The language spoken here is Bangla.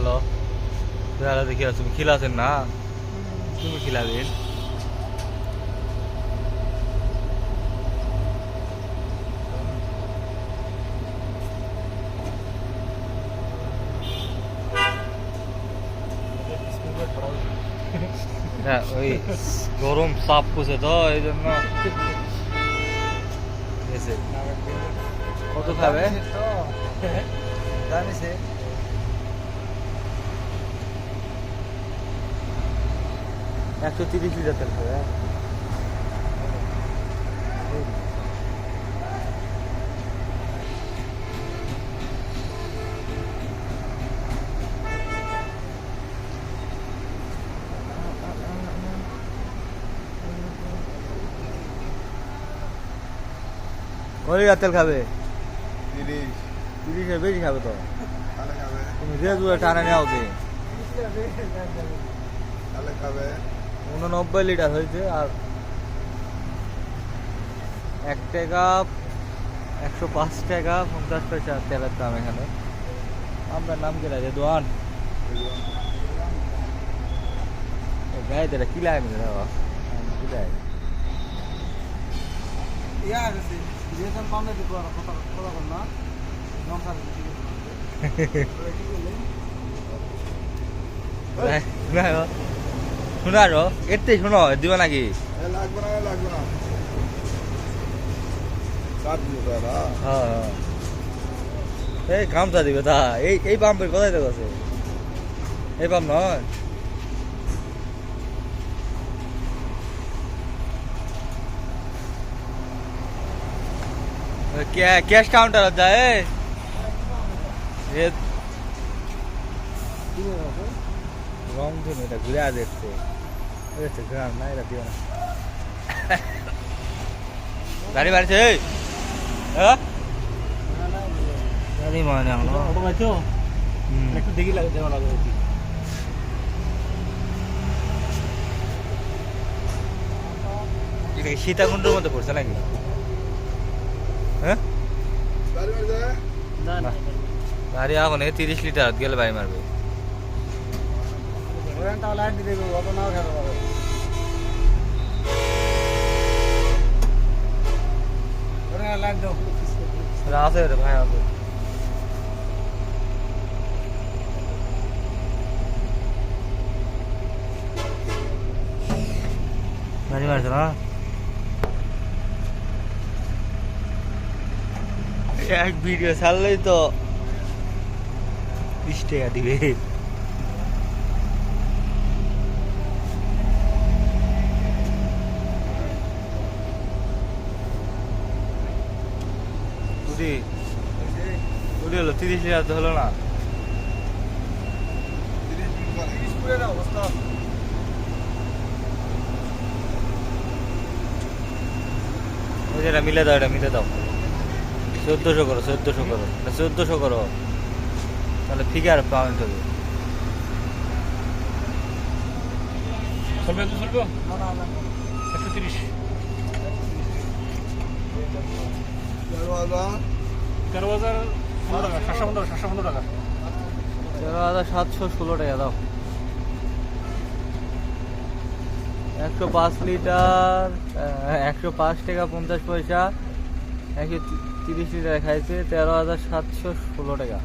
গেল। দেখি তুমি খিলাছেন না? তুমি খিলাবেন। হ্যাঁ ওই গরম চাপ পুষে তো, এই জন্য। কত খাবে? জানিস একশো তিরিশ লিটার তেল খাবে হ্যাঁ? কয় লিটার তেল খাবে? তিরিশ। তিরিশের বেশি খাবে তো। তুমি রেজুয়ে টানে নেওয়া যে তাহলে খাবে। উননব্বই লিটার হয়েছে আর এক টাকা একশো পাঁচ টাকা পঞ্চাশ পয়সা তেলের দাম এখানে। আপনার নাম কি লাগে দোয়ান। গায়ে কি লাগে না বাবা? কি লাগে দেখো আর না নমস্কার শোনা শোনো দিবা নাকি? লাগবে না লাগবে না। এই গামছা দিবে তা এই এই পাম্পের কোথায় দেবো আছে এই পাম্প নয় ক্যাশ কাউন্টার যায় এ রং ধরুন এটা ঘুরে দেখছে দেখছে গ্রাম না এটা দিও না। গাড়ি বাড়ছে গাড়ি মানে একটু দেখি লাগে দেওয়া লাগবে এটা সীতাকুণ্ডের মধ্যে পড়ছে নাকি? হ্যাঁ? না গাড়ি এখন তিরিশ লিটার গেলে বাড়ি মারবে। ওখানটা লাইন দিয়ে দেবো অত নাও খেতে পারো ওখানে লাইন দাও এটা আছে রে ভাই আছে গাড়ি মারছে না এক ভিডিও ছাড়লেই তো বিশ টাকা দিবে কুড়ি কুড়ি হলো তিরিশ লিটার তো হলো না। এটা মিলে দাও এটা মিলে দাও। চোদ্দোশো করো চোদ্দোশো করো। চোদ্দোশো করো। তাহলে ফিগার পাওয়া যাবে। চলবে? একশো তিরিশ। তেরো হাজার পনেরো টাকা? সাতশো পনেরো সাতশো পনেরো টাকা। তেরো হাজার সাতশো ষোলো টাকা দাও। একশো পাঁচ লিটার একশো পাঁচ টাকা পঞ্চাশ পয়সা একশো তিরিশ লিটার খাইছে তেরো হাজার সাতশো ষোলো টাকা।